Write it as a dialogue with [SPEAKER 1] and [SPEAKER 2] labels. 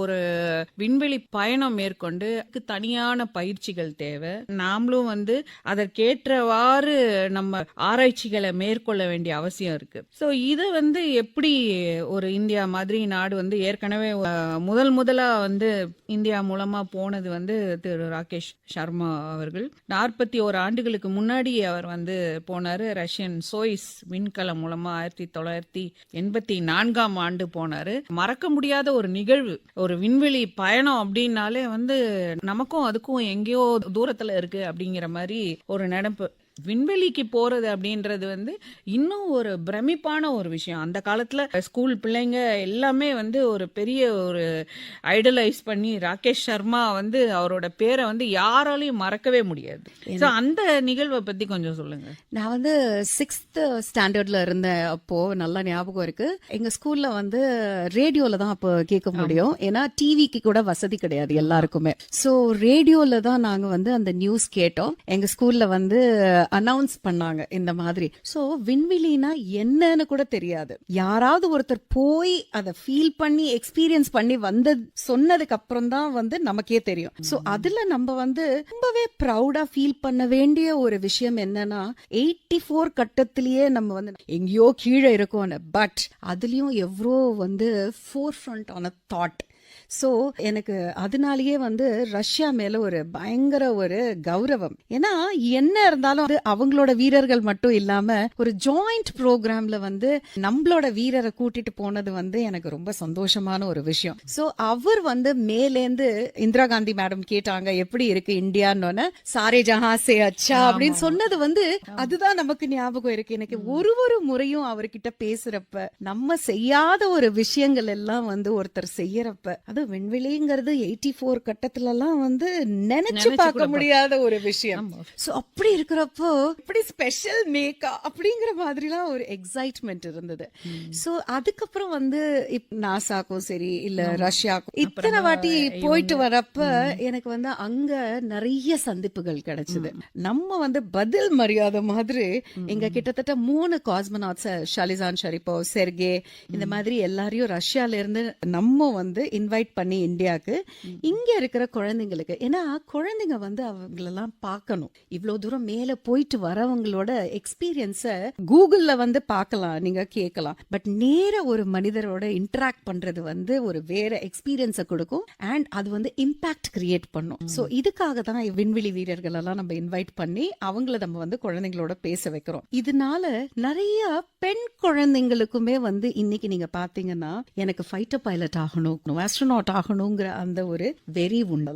[SPEAKER 1] ஒரு விண்வெளி பயணம் மேற்கொண்டு தனியான பயிற்சிகள் தேவை. நாமளும் வந்து அதற்கேற்றவாறு நம்ம ஆராய்ச்சிகளை மேற்கொள்ள வேண்டிய அவசியம் இருக்கு. ஸோ இதை வந்து எப்படி ஒரு இந்தியா மாதிரி நாடு வந்து ஏற்கனவே முதல் முதலா வந்து இந்தியா மூலமா போனது வந்து திரு ராகேஷ் சர்மா அவர்கள். நாற்பத்தி ஓரு ஆண்டுகளுக்கு முன்னாடி அவர் வந்து போனாரு. ரஷ்யன் சோயிஸ் விண்கலம் மூலமா ஆயிரத்தி தொள்ளாயிரத்தி எண்பத்தி நான்காம் ஆண்டு போனாரு. மறக்க முடியாத ஒரு நிகழ்வு ஒரு விண்வெளி பயணம் அப்படின்னாலே வந்து நமக்கும் அதுக்கும் எங்கேயோ தூரத்துல இருக்கு அப்படிங்கிற மாதிரி ஒரு நினைப்பு. விண்வெளிக்கு போறது அப்படின்றது வந்து இன்னும் ஒரு பிரமிப்பான ஒரு விஷயம். அந்த காலத்துல ஸ்கூல் பிள்ளைங்க எல்லாமே வந்து ஒரு பெரிய ஒரு ஐடலைஸ் பண்ணி ராகேஷ் சர்மா வந்து அவரோட பேரை வந்து யாராலையும் மறக்கவே முடியாது. ஸோ அந்த நிகழ்வை பத்தி கொஞ்சம் சொல்லுங்க.
[SPEAKER 2] நான் வந்து சிக்ஸ்த் ஸ்டாண்டர்ட்ல இருந்தேன் அப்போ நல்லா ஞாபகம் இருக்கு. எங்க ஸ்கூல்ல வந்து ரேடியோல தான் அப்போ கேட்க முடியும். ஏன்னா டிவிக்கு கூட வசதி கிடையாது எல்லாருக்குமே. சோ ரேடியோல தான் நாங்க வந்து அந்த நியூஸ் கேட்டோம். எங்க ஸ்கூல்ல வந்து அனௌன்ஸ் பண்ணாங்க இந்த மாதிரி. சோ விண்வெளினா என்னன்னு கூட தெரியாது. யாராவது ஒருத்தர் போய் அதை ஃபீல் பண்ணி எக்ஸ்பீரியன்ஸ் பண்ணி வந்த சொன்னதுக்கு அப்புறம் தான் வந்து நமக்கே தெரியும். சோ அதுல நம்ம வந்து ரொம்பவே ப்ரௌடா ஃபீல் பண்ண வேண்டிய ஒரு விஷயம் என்னன்னா எயிட்டி ஃபோர் கட்டத்திலேயே நம்ம வந்து எங்கேயோ கீழே இருக்கோம்னு. பட் அதுலயும் எவ்வளோ வந்து ஃபோர் ஃப்ரண்ட் ஆன தாட் சோ எனக்கு அதனாலயே வந்து ரஷ்யா மேல ஒரு பயங்கர ஒரு கௌரவம். ஏன்னா என்ன இருந்தாலும் அவங்களோட வீரர்கள் மட்டும் இல்லாம ஒரு ஜாயிண்ட் ப்ரோக்ராம்ல வந்து நம்மளோட வீரரை கூட்டிட்டு போனது வந்து எனக்கு ரொம்ப சந்தோஷமான ஒரு விஷயம். சோ அவர் வந்து மேலேந்து இந்திரா காந்தி மேடம் கேட்டாங்க எப்படி இருக்கு இந்தியான்னு? சாரே ஜஹா சே அச்சா அப்படின்னு சொன்னது வந்து அதுதான் நமக்கு ஞாபகம் இருக்கு. எனக்கு ஒரு ஒரு முறையும் அவர்கிட்ட பேசுறப்ப நம்ம செய்யாத ஒரு விஷயங்கள் எல்லாம் வந்து ஒருத்தர் செய்யறப்ப அது விண்வெளிங்கிறது எயிட்டி ஃபோர் கட்டத்துல எல்லாம் வந்து நினைச்சு பார்க்க முடியாத ஒரு விஷயம். சோ அப்படி இருக்கிறப்போ இப்படி ஸ்பெஷல் மேக்கா அப்படிங்கிற மாதிரிலாம் ஒரு எக்ஸைட்மெண்ட் இருந்தது. சோ அதுக்கப்புறம் வந்து நாசாக்கும் சரி இல்ல ரஷ்யாக்கும் இத்தனை வாட்டி போயிட்டு வரப்ப எனக்கு வந்து அங்க நிறைய சந்திப்புகள் கிடைச்சது. நம்ம வந்து பதில் மரியாதை மாதிரி இங்க கிட்டத்தட்ட மூணு காஸ்மனாட்ஸ் ஷலிசான் ஷரிப்போ செர்கே இந்த மாதிரி எல்லாரையும் ரஷ்யால இருந்து நம்ம வந்து இன்வைட் பண்ணி இந்தியாக்கு இங்க இருக்கிற குழந்தைங்களுக்கு ஏன்னா குழந்தைங்க வந்து அவங்களெல்லாம் பார்க்கணும். இவ்வளவு தூரம் மேல போயிட்டு வரவங்களோட எக்ஸ்பீரியன்ஸ கூகுள்ல வந்து பார்க்கலாம் நீங்க கேட்கலாம். பட் நேர ஒரு மனிதரோட இன்டராக்ட் பண்றது வந்து ஒரு வேற எக்ஸ்பீரியன்ஸ கொடுக்கும். அண்ட் அது வந்து இம்பாக்ட் கிரியேட் பண்ணும். சோ இதுக்காக தான் விண்வெளி வீரர்கள் எல்லாம் நம்ம இன்வைட் பண்ணி அவங்கள நம்ம வந்து குழந்தைங்களோட பேச வைக்கிறோம். இதனால நிறைய பெண் குழந்தைங்களுக்குமே வந்து இன்னைக்கு நீங்க பாத்தீங்கன்னா எனக்கு ஃபைட்டர் பைலட் ஆகணும். ஆஸ்ட்ரோனாட் ஆகணுங்கிற அந்த ஒரு வெறி உண்டு